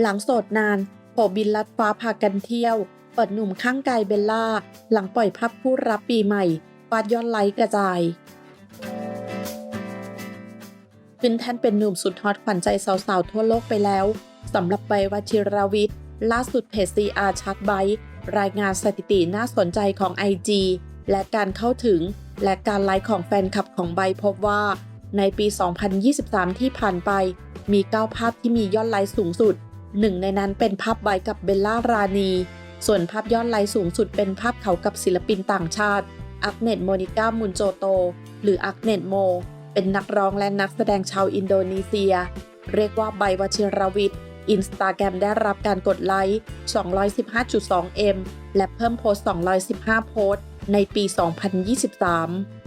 หลังโสดนานโผบินลัดฟ้าพากันเที่ยว เปิดหนุ่มข้างกายเบลล่า หลังปล่อยภาพคู่รับปีใหม่ฟาดยอดไลค์กระจายขึ้นแท่นเป็นหนุ่มสุดฮอตขวัญใจสาวๆ ทั่วโลกไปแล้วสำหรับใบวชิราวิทย์ ล่าสุดเพจ CR ชักไบรายงานสถิติน่าสนใจของ IG และการเข้าถึง และการไลค์ของแฟนคลับของใบพบว่า ในปี 2023 ที่ผ่านไป มี 9 ภาพที่มียอดไลค์สูงสุด หนึ่งในนั้นเป็นภาพใบกับเบลล่ารานี ส่วนภาพยอดไลค์สูงสุดเป็นภาพเขากับศิลปินต่างชาติ อักเนตโมนิก้ามุนโจโต หรืออักเนตโม เป็นนักร้องและนักแสดงชาวอินโดนีเซีย เรียกว่าใบวชิรวิทย์ อินสตาแกรมได้รับการกดไลค์ 215.2M และเพิ่มโพสต์ 215 โพสต์ ในปี 2023